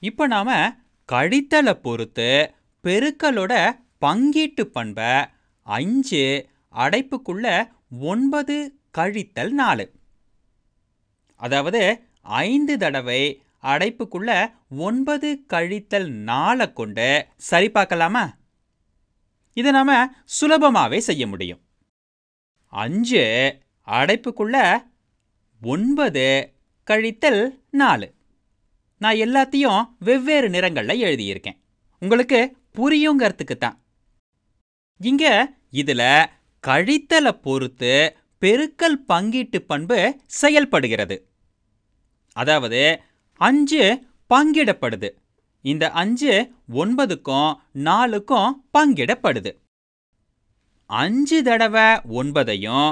இப்போ நாம் கழித்தலை பொறுத்து பெருக்கலோட பங்கீட்டு பண்பை அஞ்சு அடைப்புக்குள்ள ஒன்பது கழித்தல் நாலு. அதாவது ஐந்து தடவை அடைப்புக்குள்ள ஒன்பது கழித்தல் நாலை கொண்டு சரி பார்க்கலாமா? இதை நாம் சுலபமாகவே செய்ய முடியும். அஞ்சு அடைப்புக்குள்ள ஒன்பது கழித்தல் நாலு. நான் எல்லாத்தையும் வெவ்வேறு நிறங்களில் எழுதியிருக்கேன். உங்களுக்கு புரியுங்கிறதுக்கு தான் இங்க இதுல கழித்தலை பொறுத்து பெருக்கல் பங்கீட்டு பண்பு செயல்படுகிறது. அதாவது அஞ்சு பங்கிடப்படுது. இந்த அஞ்சு ஒன்பதுக்கும் நாலுக்கும் பங்கிடப்படுது. அஞ்சு தடவை ஒன்பதையும்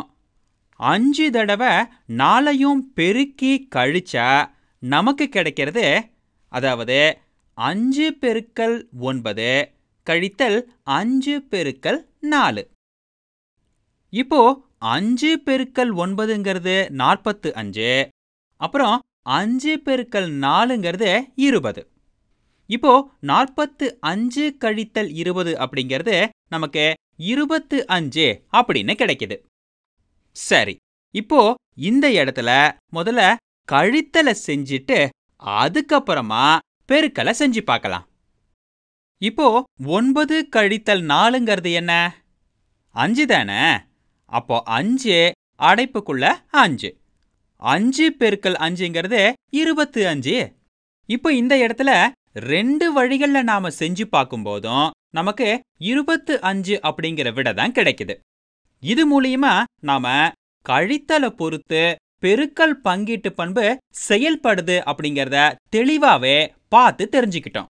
அஞ்சு தடவை நாலையும் பெருக்கி கழிச்சா நமக்கு கிடைக்கிறது அதாவது அஞ்சு பெருக்கல் ஒன்பது கழித்தல் அஞ்சு பெருக்கல் நாலு. இப்போ அஞ்சு பெருக்கல் ஒன்பதுங்கிறது நாற்பத்து அஞ்சு அப்புறம் அஞ்சு பெருக்கல் நாலுங்கிறது இருபது. இப்போ நாற்பத்து அஞ்சு கழித்தல் இருபது அப்படிங்கிறது நமக்கு இருபத்து அஞ்சு அப்படின்னு கிடைக்குது. சரி இப்போ இந்த இடத்துல முதல்ல கழித்தலை செஞ்சுட்டு அதுக்கப்புறமா பெருக்கலை செஞ்சு பார்க்கலாம். இப்போ ஒன்பது கழித்தல் நாலுங்கிறது என்ன? அஞ்சு தானே? அப்போ அஞ்சு அடைப்புக்குள்ள அஞ்சு. அஞ்சு பெருக்கல் அஞ்சுங்கிறது இருபத்து அஞ்சு. இப்போ இந்த இடத்துல ரெண்டு வழிகள்ல நாம செஞ்சு பார்க்கும்போதும் நமக்கு இருபத்து அஞ்சு அப்படிங்கிற விட தான் கிடைக்குது. இது மூலியமா நாம கழித்தலை பொறுத்து பெருக்கல் பங்கீட்டு பண்பு செயல்படுது அப்படிங்கிறத தெளிவாவே பார்த்து தெரிஞ்சுக்கிட்டோம்.